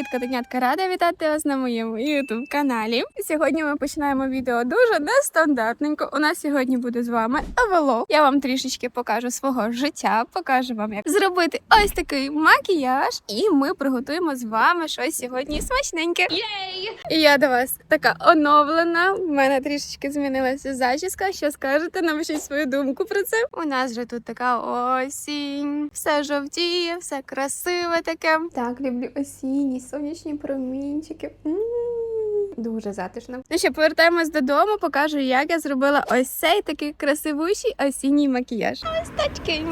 Привіт, котенятка! Рада вітати вас на моєму youtube каналі. Сьогодні ми починаємо відео дуже нестандартненько. У нас сьогодні буде з вами влог. Я вам трішечки покажу свого життя, покажу вам, як зробити ось такий макіяж, і ми приготуємо з вами щось сьогодні смачненьке. Єй! І я до вас така оновлена. У мене трішечки змінилася зачіска. Що скажете? Напишіть свою думку про це. У нас же тут така осінь, все жовтіє, все красиве таке. Так, люблю осінні, сонячні промінчики. М. Дуже затишно. Ну що, повертаємось додому, покажу, як я зробила ось цей такий красивущий осінній макіяж. Листочки.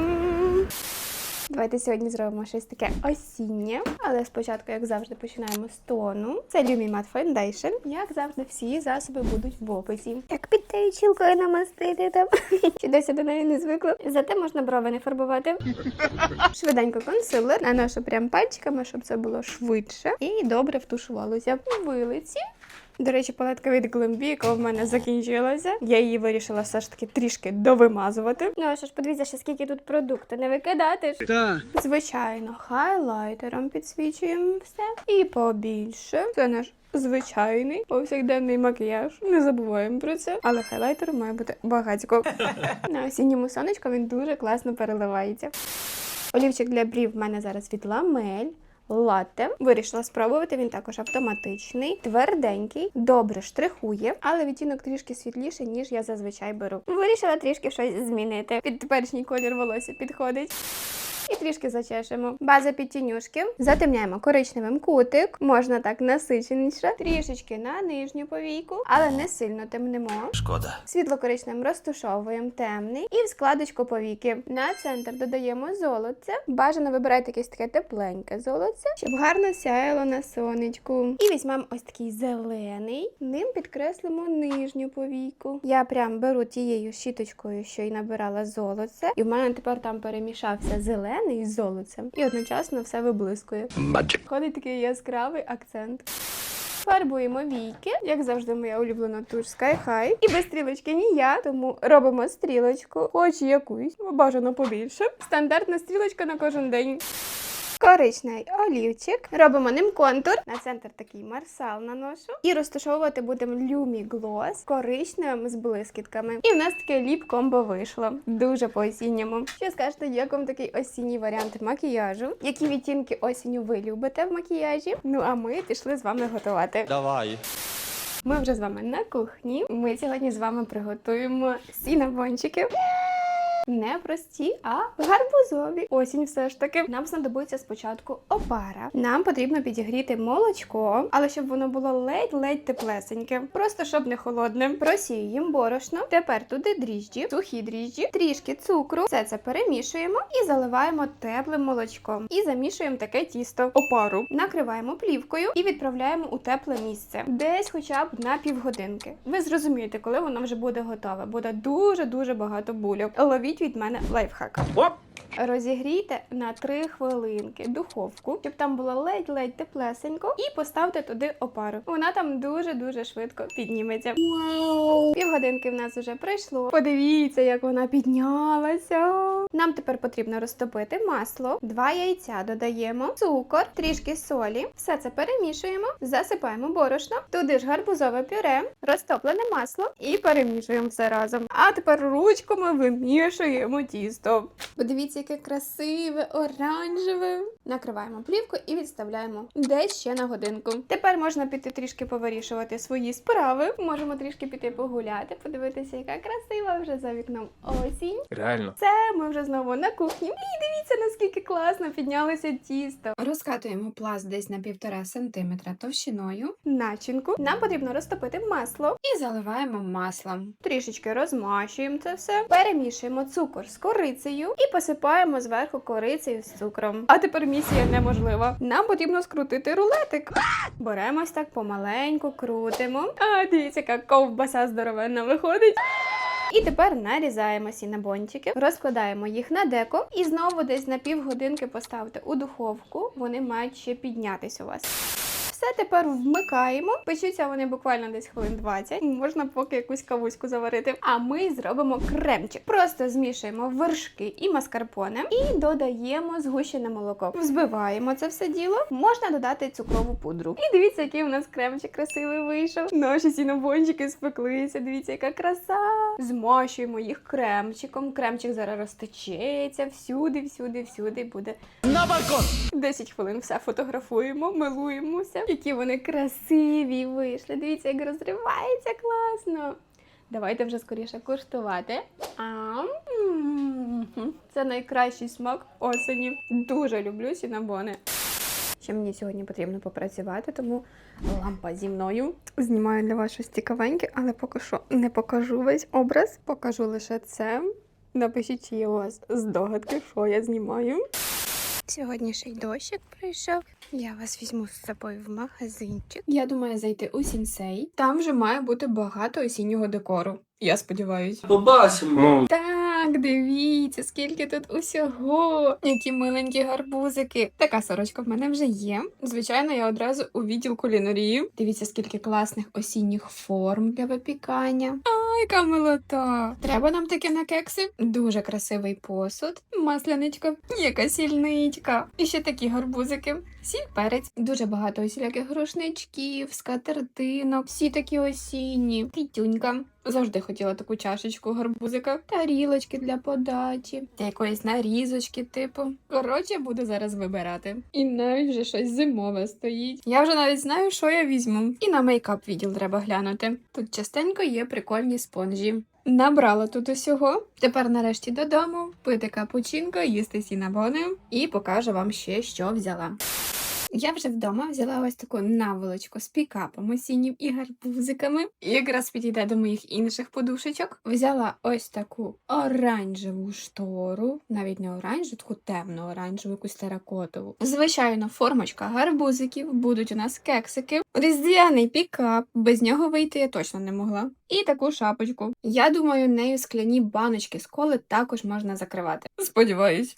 Давайте сьогодні зробимо щось таке осіннє, але спочатку, як завжди, починаємо з тону. Це Lumi Matte Foundation. Як завжди, всі засоби будуть в описі. Як під чілкою намастити там. Чи я до неї не звикла. Зате можна брови не фарбувати. Швиденько консилер. Наношу прям пальчиками, щоб це було швидше. І добре втушувалося вилиці. До речі, палетка від Глембіка в мене закінчилася. Я її вирішила все ж таки трішки довимазувати. Ну а що ж, подивіться, ще скільки тут продукту. Не викидати ж. Так. Звичайно, хайлайтером підсвічуємо все. І побільше. Це наш звичайний повсякденний макіяж. Не забуваємо про це. Але хайлайтеру має бути багатько. На осінньому сонечку він дуже класно переливається. Олівчик для брів в мене зараз від ламель. Латте. Вирішила спробувати, він також автоматичний, тверденький, добре штрихує, але відтінок трішки світліший, ніж я зазвичай беру. Вирішила трішки щось змінити. Під теперішній колір волосся підходить. І трішки зачешемо. База під тінюшки. Затемняємо коричневим кутик. Можна так насиченіше. Трішечки на нижню повійку, але не сильно темнемо. Шкода. Світло-коричневим розтушовуємо темний і в складочку повіки. На центр додаємо золоце. Бажано вибирайте якесь таке тепленьке золоце, щоб гарно сяяло на сонечку. І візьмемо ось такий зелений. Ним підкреслимо нижню повійку. Я прям беру тією щіточкою, що й набирала золоце, і в мене тепер там перемішався зелений з золоцем. І одночасно все виблискує. Magic. Ходить такий яскравий акцент. Фарбуємо війки, як завжди, моя улюблена туш Sky High. І без стрілочки ні я, тому робимо стрілочку, хоч якусь, бажано побільше. Стандартна стрілочка на кожен день. Коричний олівчик. Робимо ним контур. На центр такий марсал наношу. І розташовувати будемо Lumi Gloss коричневим з блискітками. І в нас таке ліп-комбо вийшло. Дуже по-осінньому. Що скажете, як вам такий осінній варіант макіяжу? Які відтінки осінню ви любите в макіяжі? Ну а ми пішли з вами готувати. Давай. Ми вже з вами на кухні. Ми сьогодні з вами приготуємо сінабончики. Не прості, а гарбузові. Осінь все ж таки. Нам знадобиться спочатку опара. Нам потрібно підігріти молочко, але щоб воно було ледь-ледь теплесеньке. Просто щоб не холодне. Просіюємо борошно. Тепер туди дріжджі, сухі дріжджі, трішки цукру. Все це перемішуємо і заливаємо теплим молочком. І замішуємо таке тісто. Опару. Накриваємо плівкою і відправляємо у тепле місце. Десь хоча б на півгодинки. Ви зрозумієте, коли воно вже буде готове. Буде дуже-дуже багато бульок. Ловіть від мене лайфхак. Оп. Розігрійте на 3 хвилинки духовку, щоб там було ледь-ледь теплесенько, і поставте туди опару. Вона там дуже-дуже швидко підніметься. Вау! Півгодинки в нас вже пройшло. Подивіться, як вона піднялася. Нам тепер потрібно розтопити масло, два яйця додаємо, цукор, трішки солі. Все це перемішуємо, засипаємо борошно, туди ж гарбузове пюре, розтоплене масло і перемішуємо все разом. А тепер ручками вимішуємо тісто. Подивіться, яке красиве, оранжеве. Накриваємо плівку і відставляємо десь ще на годинку. Тепер можна піти трішки повирішувати свої справи. Можемо трішки піти погуляти, подивитися, яка красива вже за вікном осінь. Реально. Це ми вже знову на кухні. І дивіться, наскільки класно піднялося тісто. Розкатуємо пласт десь на півтора сантиметра товщиною Начинку. Нам потрібно розтопити масло. і заливаємо маслом. Трішечки розмащуємо це все, перемішуємо цукор з корицею і посипаємо зверху корицею з цукром. А тепер місія неможлива. Нам потрібно скрутити рулетик. Беремо ось так помаленьку, крутимо. А дивіться, яка ковбаса здоровенна виходить. І тепер нарізаємо сінабончики, розкладаємо їх на деко і знову десь на півгодинки поставте у духовку. Вони мають ще піднятись у вас. Все тепер вмикаємо. Печуться вони буквально десь хвилин 20. Можна поки якусь кавуську заварити. А ми зробимо кремчик. Просто змішуємо вершки і маскарпоне і додаємо згущене молоко. Взбиваємо це все діло. Можна додати цукрову пудру. І дивіться, який у нас кремчик красивий вийшов. Наші сінобончики спеклися. Дивіться, яка краса. Змащуємо їх кремчиком. Кремчик зараз розтечеться всюди, всюди, всюди буде. На балкон! 10 хвилин все фотографуємо, милуємося. Які вони красиві вийшли. Дивіться, як розривається класно. Давайте вже скоріше куштувати. М. Це найкращий смак осені. Дуже люблю сінабони. Ще мені сьогодні потрібно попрацювати, тому лампа зі мною. Знімаю для вас щось цікавеньке, але поки що не покажу весь образ. Покажу лише це. Напишіть, чи є у вас здогадки, що я знімаю. Сьогодні дощик прийшов. Я вас візьму з собою в магазинчик. Я думаю зайти у сінсей. Там вже має бути багато осіннього декору. Я сподіваюся. Побачимо. Так, дивіться, скільки тут усього. Які миленькі гарбузики. Така сорочка в мене вже є. Звичайно, я одразу у відділ кулінарії. Дивіться, скільки класних осінніх форм для випікання. А, яка милота! Треба нам таке на кекси. Дуже красивий посуд. Масляничка, яка сільничка. І ще такі гарбузики. Сіль перець. Дуже багато усіляких грушничків, скатертинок. Всі такі осінні. Кітюнька. Завжди хотіла таку чашечку гарбузика, тарілочки для подачі, та якоїсь нарізочки, типу. Коротше, буду зараз вибирати. І навіть вже щось зимове стоїть. Я вже навіть знаю, що я візьму. І на мейкап відділ треба глянути. Тут частенько є прикольні спонжі. Набрала тут усього. Тепер нарешті додому, пити капучинко, їсти сінабони і покажу вам ще, що взяла. Я вже вдома взяла ось таку наволочку з пікапом осіннім і гарбузиками. І якраз підійде до моїх інших подушечок. Взяла ось таку оранжеву штору, навіть не оранжеву, таку темну оранжеву, якусь теракотову. Звичайно, формочка гарбузиків, будуть у нас кексики, різдвяний пікап. Без нього вийти я точно не могла. І таку шапочку. Я думаю, нею скляні баночки з коли також можна закривати. Сподіваюсь.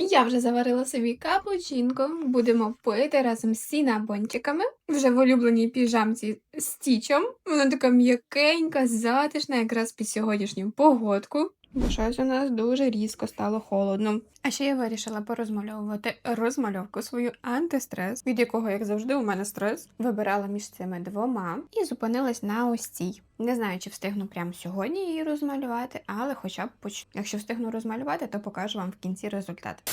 Я вже заварила собі капучинку, Будемо пити разом з сінабончиками. Вже в улюбленій піжамці з тічом. Вона така м'якенька, затишна, якраз під сьогоднішню погодку. Щось у нас дуже різко стало холодно. А ще я вирішила порозмальовувати розмальовку свою антистрес, від якого, як завжди, у мене стрес. Вибирала між цими двома і зупинилась на ось цій. Не знаю, чи встигну прямо сьогодні її розмалювати, але хоча б поч... Якщо встигну розмалювати, то покажу вам в кінці результат.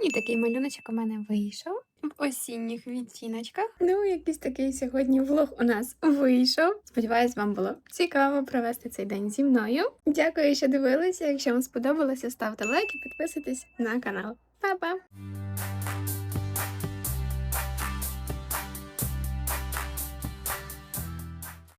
І такий малюночок у мене вийшов в осінніх відтіночках. Ну, якийсь такий сьогодні влог у нас вийшов. Сподіваюсь, вам було цікаво провести цей день зі мною. Дякую, що дивилися. Якщо вам сподобалося, ставте лайк і підписуйтесь на канал. Па-па!